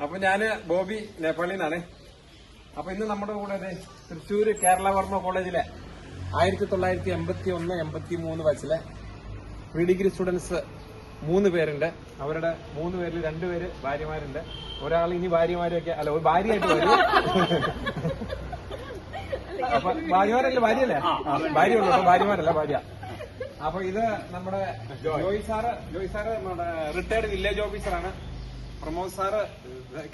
അപ്പൊ ഞാൻ ബോബി നേപ്പാളിൽ നിന്നാണ് അപ്പൊ ഇന്ന് നമ്മുടെ കൂടെ തൃശ്ശൂർ കേരള വർമ്മ കോളേജിലെ ആയിരത്തി തൊള്ളായിരത്തി എൺപത്തി ഒന്ന് എൺപത്തി മൂന്ന് വയസ്സിലെ പ്രീ ഡിഗ്രി സ്റ്റുഡൻസ് മൂന്ന് പേരുണ്ട്. അവരുടെ മൂന്ന് പേരിൽ രണ്ടുപേര് ഭാര്യമാരുണ്ട്. ഒരാൾ ഇനി ഭാര്യമാരൊക്കെ അല്ല ഒരു ഭാര്യയായിട്ട് വരും. അപ്പൊ ഭാര്യമാരല്ലേ ഭാര്യയല്ലേ? ആ, ഭാര്യ ഉള്ളൂ ഭാര്യമാരല്ല ഭാര്യ. അപ്പൊ ഇത് നമ്മുടെ ജോയി സാറ് ജോയി സാറ് നമ്മുടെ റിട്ടയർഡ് വില്ലേജ് ഓഫീസറാണ് Pramod sir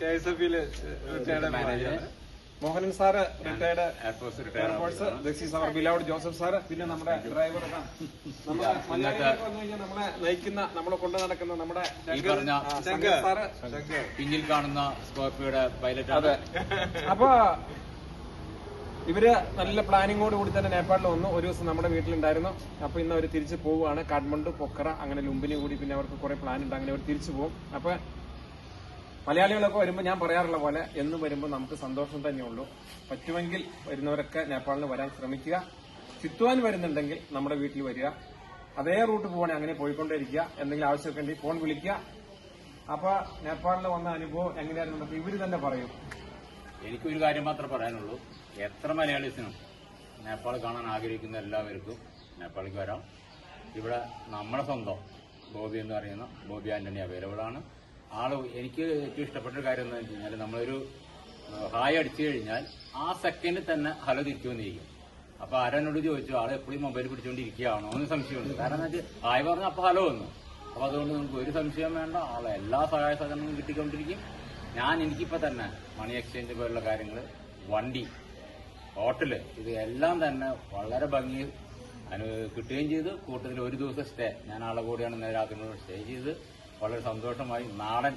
K S F ബിയിൽ retired manager Mohanan sir retired air force ദക്ഷി sir beloved Joseph sir പിന്നെ നമ്മുടെ ഡ്രൈവർ നമ്മുടെ മലയാളികളൊക്കെ വന്നു കഴിഞ്ഞാൽ നമ്മളെ നയിക്കുന്ന നമ്മളെ കൊണ്ടു നടക്കുന്ന നമ്മുടെ സാറ്. പിന്നിൽ കാണുന്ന സ്കോർപ്പിയോയുടെ പൈലറ്റ് അതെ. അപ്പൊ ഇവർ നല്ല പ്ലാനിങ്ങോട് കൂടി തന്നെ നേപ്പാളിൽ വന്നു. ഒരു ദിവസം നമ്മുടെ വീട്ടിലുണ്ടായിരുന്നു. അപ്പൊ ഇന്ന് അവർ തിരിച്ചു പോവുകയാണ്. കാഠ്മണ്ഡു പൊക്കറ അങ്ങനെ ലുംബിനി കൂടി പിന്നെ അവർക്ക് കുറെ പ്ലാൻ ഉണ്ട് അങ്ങനെ അവർ തിരിച്ചു പോകും അപ്പൊ മലയാളികളൊക്കെ വരുമ്പോൾ ഞാൻ പറയാറുള്ള പോലെ എന്നും വരുമ്പോൾ നമുക്ക് സന്തോഷം തന്നെയുള്ളൂ. പറ്റുമെങ്കിൽ വരുന്നവരൊക്കെ നേപ്പാളിന് വരാൻ ശ്രമിക്കുക. ചിത്വാൻ വരുന്നുണ്ടെങ്കിൽ നമ്മുടെ വീട്ടിൽ വരിക. അതേ റൂട്ട് പോകണേ അങ്ങനെ പോയിക്കൊണ്ടേയിരിക്കുക. എന്തെങ്കിലും ആവശ്യമൊക്കെ ഉണ്ടെങ്കിൽ ഫോൺ വിളിക്കുക. അപ്പൊ നേപ്പാളിൽ വന്ന അനുഭവം എങ്ങനെയായിരുന്നു ഇവർ തന്നെ പറയും. എനിക്കൊരു കാര്യം മാത്രമേ പറയാനുള്ളൂ. എത്ര മലയാളീസിനും നേപ്പാൾ കാണാൻ ആഗ്രഹിക്കുന്ന എല്ലാവർക്കും നേപ്പാളിലേക്ക് വരാം. ഇവിടെ നമ്മുടെ സ്വന്തം ബോബി എന്ന് പറയുന്ന ബോബി ആന്റണി അവൈലബിൾ ആണ്. ആൾ എനിക്ക് ഏറ്റവും ഇഷ്ടപ്പെട്ട ഒരു കാര്യം എന്താ വെച്ച് കഴിഞ്ഞാൽ നമ്മളൊരു ഹായ് അടിച്ചു കഴിഞ്ഞാൽ ആ സെക്കൻഡിൽ തന്നെ ഹലോ തിരിച്ചു വന്നിരിക്കും. അപ്പൊ ആരോട് ചോദിച്ചു ആളെ എപ്പോഴും മൊബൈൽ പിടിച്ചുകൊണ്ടിരിക്കുകയാണോ എന്ന് സംശയമുണ്ട്. കാരണം എന്താ വെച്ചാൽ ഹായ് പറഞ്ഞ അപ്പൊ ഹലോ വന്നു. അപ്പൊ അതുകൊണ്ട് നമുക്ക് ഒരു സംശയം വേണ്ട. ആളെ എല്ലാ സഹായ സഹകരണങ്ങളും കിട്ടിക്കൊണ്ടിരിക്കും. ഞാൻ എനിക്കിപ്പോ തന്നെ മണി എക്സ്ചേഞ്ച് പോലുള്ള കാര്യങ്ങൾ വണ്ടി ഹോട്ടൽ ഇത് എല്ലാം തന്നെ വളരെ ഭംഗി അനു കിട്ടുകയും ചെയ്തു. കൂട്ടത്തിൽ ഒരു ദിവസം സ്റ്റേ ഞാൻ ആളെ കൂടിയാണ് ഇന്നലെ രാത്രി സ്റ്റേ ചെയ്ത്. വളരെ സന്തോഷമായി നാടൻ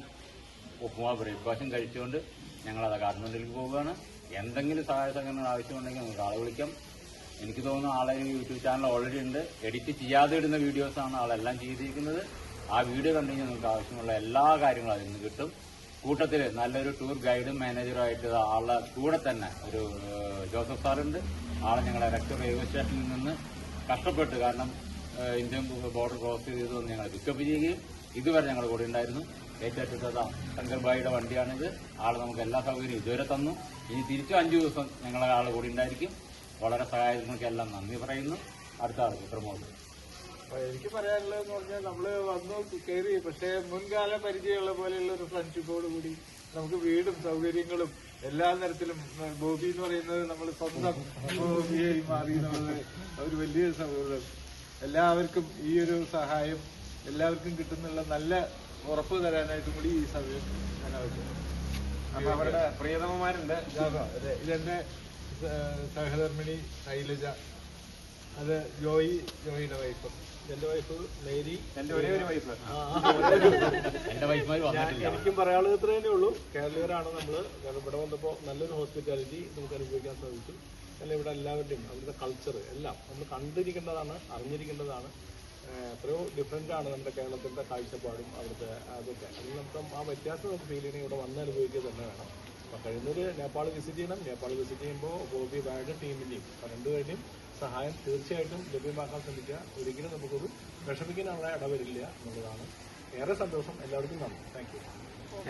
ഉപ്പുമാ ബ്രേക്ക്ഫാസ്റ്റും കഴിച്ചുകൊണ്ട് ഞങ്ങളത് കാഠ്മണ്ഡിലേക്ക് പോവുകയാണ്. എന്തെങ്കിലും സഹായ സംഘടന ആവശ്യമുണ്ടെങ്കിൽ നമുക്ക് ആളെ വിളിക്കാം. എനിക്ക് തോന്നുന്നു ആളെ യൂട്യൂബ് ചാനൽ ഓൾറെഡി ഉണ്ട്. എഡിറ്റ് ചെയ്യാതെ ഇടുന്ന വീഡിയോസാണ് ആളെല്ലാം ചെയ്തിരിക്കുന്നത്. ആ വീഡിയോ കണ്ടു കഴിഞ്ഞാൽ നിങ്ങൾക്ക് ആവശ്യമുള്ള എല്ലാ കാര്യങ്ങളും അതിൽ നിന്ന് കിട്ടും. കൂട്ടത്തിൽ നല്ലൊരു ടൂർ ഗൈഡും മാനേജറുമായിട്ട് ആളുടെ കൂടെ തന്നെ ഒരു ജോസഫ് സാറുണ്ട്. ആളെ ഞങ്ങളെ റെക്ടർ റെയിൽവേ സ്റ്റേഷനിൽ നിന്ന് കഷ്ടപ്പെട്ട്. കാരണം ഇന്ത്യൻ ബോർഡർ ക്രോസ് ചെയ്ത് ഞങ്ങൾ പിക്കപ്പ് ചെയ്യുകയും ഇതുവരെ ഞങ്ങളുടെ കൂടെ ഉണ്ടായിരുന്നു. ഏറ്റെടുത്തത് ശങ്കർബായിയുടെ വണ്ടിയാണിത്. ആൾ നമുക്ക് എല്ലാ സൗകര്യവും ഇതുവരെ തന്നു. ഇനി തിരിച്ചു അഞ്ചു ദിവസം ഞങ്ങളെ ആളെ കൂടി ഉണ്ടായിരിക്കും. വളരെ സഹായങ്ങൾക്കെല്ലാം നന്ദി പറയുന്നു. അടുത്ത ആൾ പ്രമോദ്. എനിക്ക് പറയാനുള്ളതെന്ന് പറഞ്ഞാൽ നമ്മൾ വന്നു കയറി പക്ഷേ മുൻകാല പരിചയമുള്ള പോലെയുള്ള ഒരു ഫ്രണ്ട്ഷിപ്പോട് കൂടി നമുക്ക് വീടും സൗകര്യങ്ങളും എല്ലാ തരത്തിലും ബോബി എന്ന് പറയുന്നത് നമ്മൾ സ്വന്തം ബോബിയായി മാറി എന്നുള്ളത് ഒരു വലിയ സൗഹൃദം. എല്ലാവർക്കും ഈ ഒരു സഹായം എല്ലാവർക്കും കിട്ടുന്നുള്ള നല്ല ഉറപ്പ് തരാനായിട്ടും കൂടി ഈ സമയം ഞാൻ ആവശ്യപ്പെടുന്നു അപ്പൊ അവരുടെ പ്രിയതമമാരുണ്ട് ഇതെന്റെ സഹധർമ്മിണി ശൈലജ അത് ജോയി ജോയിയുടെ വൈഫ് എന്റെ വൈഫ് മേരി എന്റെ ഒരേ ഒരു വൈഫ് എനിക്കും പറയാനുള്ളത് ഇത്ര തന്നെ ഉള്ളൂ. കേരളീയരാണ് നമ്മൾ. കാരണം ഇവിടെ വന്നപ്പോൾ നല്ലൊരു ഹോസ്പിറ്റാലിറ്റി നമുക്ക് അനുഭവിക്കാൻ സാധിച്ചു. അല്ല ഇവിടെ എല്ലാവരുടെയും അവിടുത്തെ കൾച്ചർ എല്ലാം നമ്മൾ കണ്ടിരിക്കേണ്ടതാണ് അറിഞ്ഞിരിക്കേണ്ടതാണ്. എത്രയോ ആണ് നമ്മുടെ കേരളത്തിന്റെ കാഴ്ചപ്പാടും അവിടുത്തെ അതൊക്കെ. അതിൽ നമുക്ക് ആ വ്യത്യാസം നമുക്ക് ഫീൽ ചെയ്യണമെങ്കിൽ ഇവിടെ വന്ന് അനുഭവിക്കുക തന്നെ വേണം. അപ്പോൾ കഴിയുന്നൊരു നേപ്പാൾ വിസിറ്റ് ചെയ്യണം. നേപ്പാൾ വിസിറ്റ് ചെയ്യുമ്പോൾ ബോബി ബാഗ് ടീമിന്റെയും രണ്ടുപേരുടെയും സഹായം തീർച്ചയായിട്ടും ലഭ്യമാക്കാൻ ശ്രമിക്കുക. ഒരിക്കലും നമുക്കൊരു വിഷമിക്കാനുള്ള ഇടവരില്ല എന്നുള്ളതാണ് ഏറെ സന്തോഷം. എല്ലാവർക്കും നന്ദി. താങ്ക് യു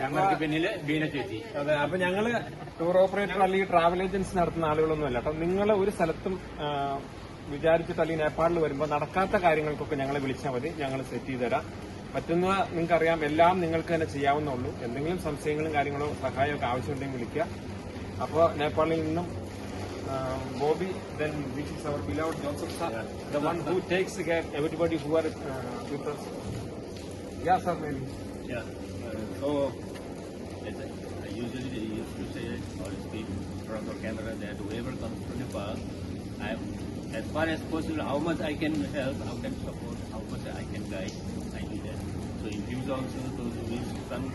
ഞങ്ങൾക്ക് പിന്നിൽ ബീന ചേച്ചി. അതെ അപ്പൊ ഞങ്ങൾ ടൂർ ഓപ്പറേറ്റർ അല്ലെങ്കിൽ ട്രാവൽ ഏജൻസി നടത്തുന്ന ആളുകളൊന്നും അല്ല. കേട്ടോ നിങ്ങൾ ഒരു സ്ഥലത്തും വിചാരിച്ചിട്ട് അല്ലെങ്കിൽ നേപ്പാളിൽ വരുമ്പോൾ നടക്കാത്ത കാര്യങ്ങൾക്കൊക്കെ ഞങ്ങളെ വിളിച്ചാൽ മതി. ഞങ്ങൾ സെറ്റ് ചെയ്ത് തരാം. പറ്റുന്ന നിങ്ങൾക്കറിയാം. എല്ലാം നിങ്ങൾക്ക് തന്നെ ചെയ്യാവുന്നുള്ളൂ എന്തെങ്കിലും സംശയങ്ങളും കാര്യങ്ങളോ സഹായമൊക്കെ ആവശ്യമുണ്ടെങ്കിൽ വിളിക്കുക. അപ്പോൾ നേപ്പാളിൽ നിന്നും Bobby then which is our beloved Joseph sir the one who takes care everybody who are with Yeah, sir, maybe. Yeah. Uh, so, I usually they used to say or speak from the camera that whoever comes to Nepal, I'm as far as possible, how much I can help, how can support, how much I can guide, I do that. So in future also, those who wish to come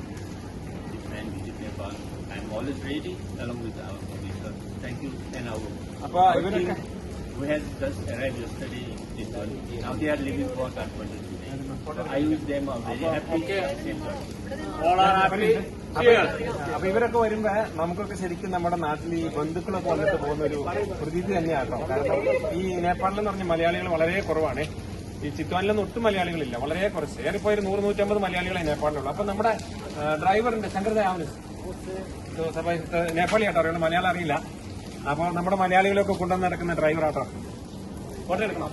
and visit Nepal, I'm always ready along with our officer. Thank you and our. Apa, who has just arrived yesterday in Nepal. Now they are living for Kathmandu. So I wish them a very happy All are happy. അപ്പൊ ഇവരൊക്കെ വരുമ്പോ നമുക്കൊക്കെ ശരിക്കും നമ്മുടെ നാട്ടിൽ ഈ ബന്ധുക്കളൊക്കെ വന്നിട്ട് പോകുന്ന ഒരു പ്രതീതി തന്നെയാട്ടോ കാരണം ഈ നേപ്പാളിൽ എന്ന് പറഞ്ഞ മലയാളികൾ വളരെ കുറവാണ്. ഈ ചിത്വാനിലൊന്നും ഒട്ടും മലയാളികളില്ല. വളരെ കുറച്ച്. ഏറിപ്പോയി ഒരു നൂറ് നൂറ്റമ്പത് മലയാളികളെ നേപ്പാളിലുള്ളൂ. അപ്പൊ നമ്മുടെ ഡ്രൈവറിന്റെ ശങ്കർ നേപ്പാളി ആട്ടോ അറിയണം മലയാളം അറിയില്ല. അപ്പൊ നമ്മുടെ മലയാളികളൊക്കെ കൊണ്ടുവന്ന് നടക്കുന്ന ഡ്രൈവർ ആട്ടോ ഫോട്ടോ എടുക്കണം.